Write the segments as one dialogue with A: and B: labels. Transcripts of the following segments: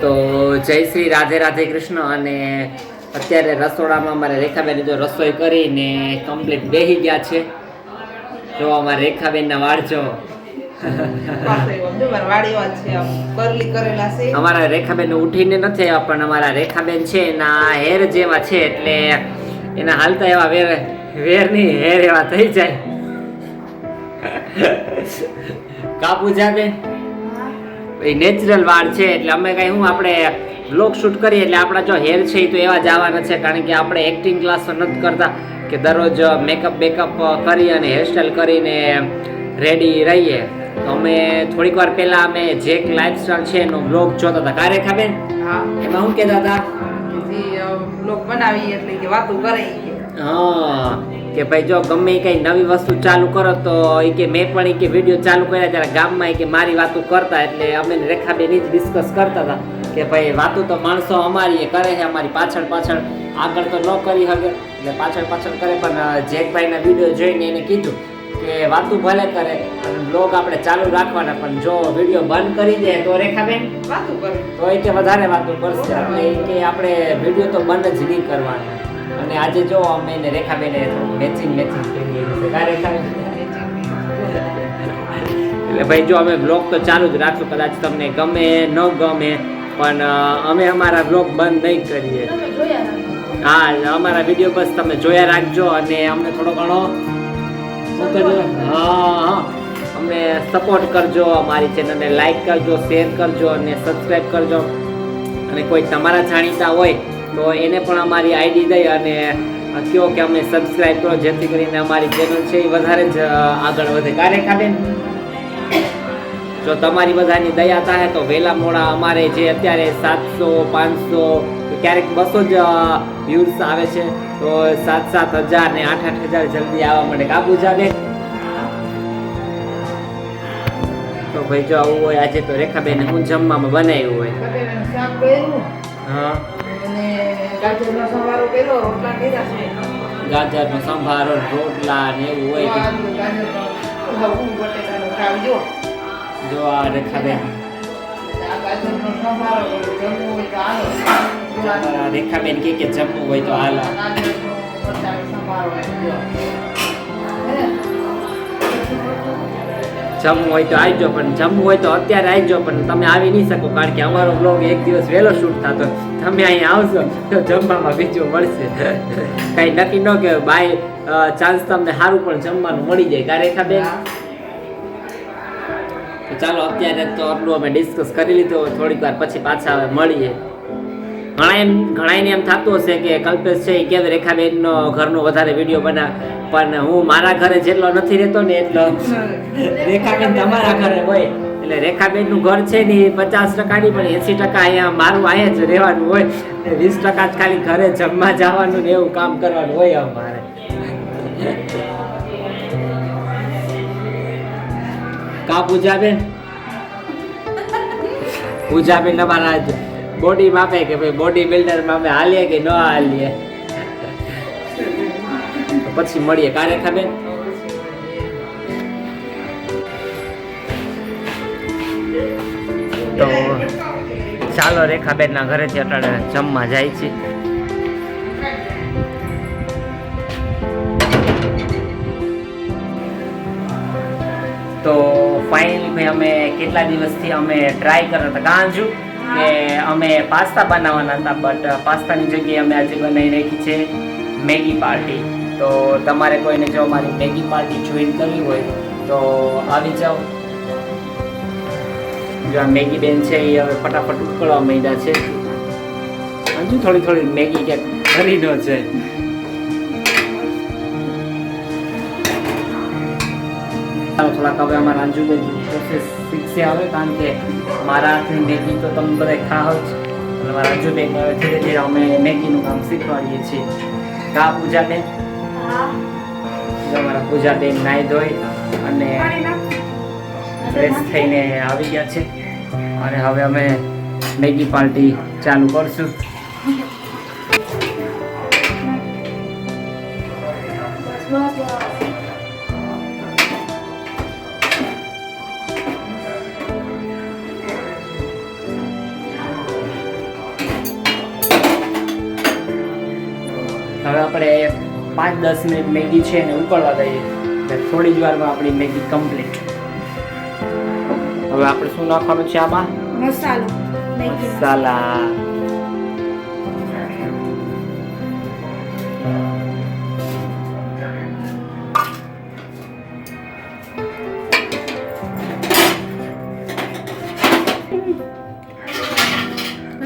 A: તો જય શ્રી રાધે રાધે કૃષ્ણ અને અત્યારે રસોડામાં અમારે રેખાબેન જો રસોઈ કરીને કમ્પ્લીટ બેહી ગયા છે. જો અમારે રેખાબેનના વાળ જો.
B: પાસે જો મારા વાડીમાં છે આમ કરલી કરેલા છે
A: અમારા રેખાબેન ઉઠીને નથી આવ્યા, પણ અમારા રેખાબેન છે, એના હેર જેવા છે, એટલે એના હાલતા એવા વેર, વેરની હેર એવા થઈ જાય. કાપુ જાબે એ નેચરલ વાળ છે એટલે અમે કઈ હું આપણે બ્લોગ શૂટ કરીએ એટલે આપણા જો હેર છે એ તો એવા જ આવવાના છે કારણ કે આપણે એક્ટિંગ ક્લાસ નથી કરતા કે દરરોજ મેકઅપ બેકઅપ કરી અને હેરસ્ટાઈલ કરીને રેડી રહીએ. તો અમે થોડીક વાર પહેલા અમે જેક લાઇફસ્ટાઈલ છે એનો બ્લોગ જોતા હતા. કારે ખાબેન
B: હા.
A: એમાં શું કહેતા હતા?
B: બ્લોગ બનાવી એટલે કે વાતો કરે
A: હા. કે ભાઈ જો ગમે એ કંઈ નવી વસ્તુ ચાલુ કરો તો એ કે મેં પણ એ કે વીડિયો ચાલુ કર્યા ત્યારે ગામમાં એ કે મારી વાતો કરતા એટલે અમે રેખાબેન જ ડિસ્કસ કરતા હતા કે ભાઈ વાતો તો માણસો અમારી એ કરે છે અમારી પાછળ પાછળ આગળ તો ન કરી શકે. એટલે પાછળ પાછળ કરે પણ જેકભાઈના વીડિયો જોઈને એને કીધું કે વાતું ભલે કરે અને બ્લોગ આપણે ચાલુ રાખવાના પણ જો વીડિયો બંધ કરી દે તો રેખાબેન?
B: વાતું કરે.
A: તો એ કે વધારે વાતો કરશે. એટલે એ કે આપણે વીડિયો તો બંધ જ નહીં કરવાના. અને આજે જો અમે એને રેખાબેને મેચિંગ મેચિંગ કરી એટલે ભાઈ જો અમે બ્લોગ તો ચાલુ જ રાખશું કદાચ તમને ગમે ન ગમે પણ અમે અમારા બ્લોગ બંધ નહીં કરીએ. હા અમારા વીડિયો બસ તમે જોયા રાખજો અને અમને થોડો ઘણો શું કરજો હા હા. અમને સપોર્ટ કરજો અમારી ચેનલને લાઈક કરજો શેર કરજો અને સબસ્ક્રાઈબ કરજો. અને કોઈ તમારા જાણીતા હોય તો એને પણ અમારી આઈડી દઈ અને કહો કે અમે સબસ્ક્રાઈબ કરો જેથી કરીને અમારી ચેનલ છે એ વધારે જ આગળ વધે. કારે ખાતે જો તમારી બધાની દયા થાય તો વહેલા મોડા અમારે જે અત્યારે સાતસો પાંચસો ક્યારેક બસો જ વ્યૂઝ આવે છે તો સાત સાત હજાર ને આઠ આઠ હજાર જલ્દી આવવા માટે કાબુ જાવે તો ભાઈ જો આવું હોય આજે તો રેખાબેન હું જમવામાં બનાવ્યું હોય. હા.
B: અને ગાજરનો સંભારો કર્યો રોટલા કર્યા છે.
A: ગાજરનો સંભારો રોટલા ને એવું હોય
B: ગાજરનો
A: જો આ
B: રેખા
A: બેન. રેખાબેન કે કે જમવું હોય તો હાલ.
B: સંભારો?
A: જમવું હોય તો આવજો, પણ જમવું હોય તો અત્યારે આવજો, પણ તમે આવી નહીં શકો, કારણ કે અમારો બ્લોગ એક દિવસ વહેલો શૂટ થતો. તમે અહીંયા આવશો તો જમવામાં બીજું મળશે. કાંઈ નક્કી ન કે બાય ચાન્સ તમને સારું પણ જમવાનું મળી જાય. કારે ખાબે ચાલો, અત્યારે તો આટલું અમે ડિસ્કસ કરી લીધું થોડીક વાર પછી પાછા હવે મળીએ. ઘણા એમ ઘણાને એમ થતું હશે કે કલ્પેશ છે એ કે રેખાબેનનો ઘરનો વધારે વીડિયો બના પણ હું મારા ઘરે જેટલો નથી રહેતો ને એટલો રેખાબેન તમારા ઘરે હોય. એટલે રેખાબેનનું ઘર છે ને એ પચાસ ટકાની, પણ એંસી ટકા અહીંયા મારું અહીંયા જ રહેવાનું હોય. ને વીસ ટકા જ ખાલી ઘરે જમવા જવાનું ને એવું કામ કરવાનું હોય અમારે. કા પૂજાબેન? પૂજાબેન અમારા બોડી માપે કે ભાઈ બોડી બિલ્ડરમાં અમે હાલીએ કે ન હાલીએ? પછી મળીએ કારે ખાબેન તો ચાલો રેખાબેનના ઘરેથી અટાણે જમવા જાય છે. તો ફાઇનલી ભાઈ અમે કેટલા દિવસથી અમે ટ્રાય કરતા હતા? કાંજુ કે અમે પાસ્તા બનાવવાના હતા બટ પાસ્તાની જગ્યાએ અમે આજે બનાવી રાખી છે મેગી પાર્ટી. તો તમારે કોઈને જો મારી મેગી પાર્ટી જોઈન કરવી હોય, તો આવી જાઓ. જો આ મેગી બેન છે એ હવે ફટાફટ ઉકળવા માંડ્યા છે. હજુ થોડી થોડી મેગી ક્યાંક ભરી ન છે થોડાક હવે અમારા અંજુબેન પ્રોસેસ શીખશે હવે કારણ કે મારા મેગી તો તમે બધા ખાઓ જ. અને મારા અંજુબેન હવે ધીરે ધીરે અમે મેગીનું કામ શીખવાડીએ છીએ. કા પૂજાબેન? અમારા પૂજાબેન નાહી ધોઈ અને ફ્રેશ થઈને આવી ગયા છે. અને હવે અમે મેગી પાર્ટી ચાલુ કરશું. પાંચ દસ મિનિટ મેગી છે એને ઉકળવા દઈએ. એટલે થોડી જ વારમાં આપણી મેગી કમ્પ્લીટ. હવે આપણે શું નાખવાનું છે આમાં?
C: મસાલો.
A: મસાલા.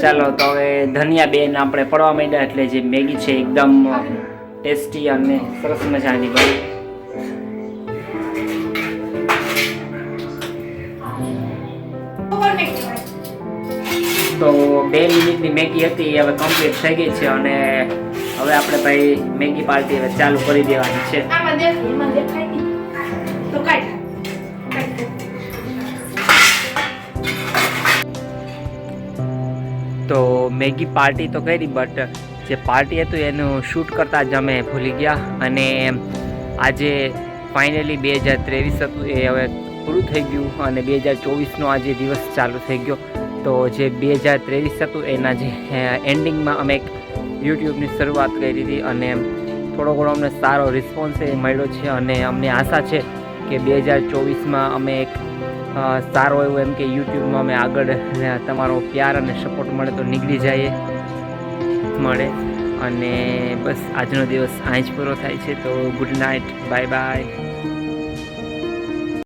A: ચાલો તો હવે ધનિયા બેન આપણે પડવા માંડ્યા એટલે જે મેગી છે એકદમ ટેસ્ટી અને સરસ મજાની બની. તો બે મિનિટની મેગી હતી એ હવે કમ્પ્લીટ થઈ ગઈ છે અને હવે આપણે ભાઈ મેગી પાર્ટી હવે ચાલુ કરી દેવાની છે.
C: તો કાઢ.
A: મેગી પાર્ટી તો કરી, બટ જે પાર્ટી હતું એનું શૂટ કરતાં જ અમે ભૂલી ગયા અને આજે ફાઇનલી બે હજાર ત્રેવીસ હતું, એ હવે પૂરું થઈ ગયું અને બે હજાર ચોવીસનો આજે દિવસ ચાલુ થઈ ગયો. તો જે બે હજાર ત્રેવીસ હતું, એના જે એન્ડિંગમાં અમે એક યુટ્યુબની શરૂઆત કરી હતી અને થોડો ઘણો અમને સારો રિસ્પોન્સ એ મળ્યો છે અને અમને આશા છે કે બે હજાર ચોવીસમાં અમે એક સારો એવું એમ કે યુટ્યુબમાં અમે આગળ તમારો પ્યાર અને સપોર્ટ મળે તો નીકળી જઈએ, મળે. અને બસ આજનો દિવસ અહીં પૂરો થાય છે, તો ગુડ નાઇટ બાય બાય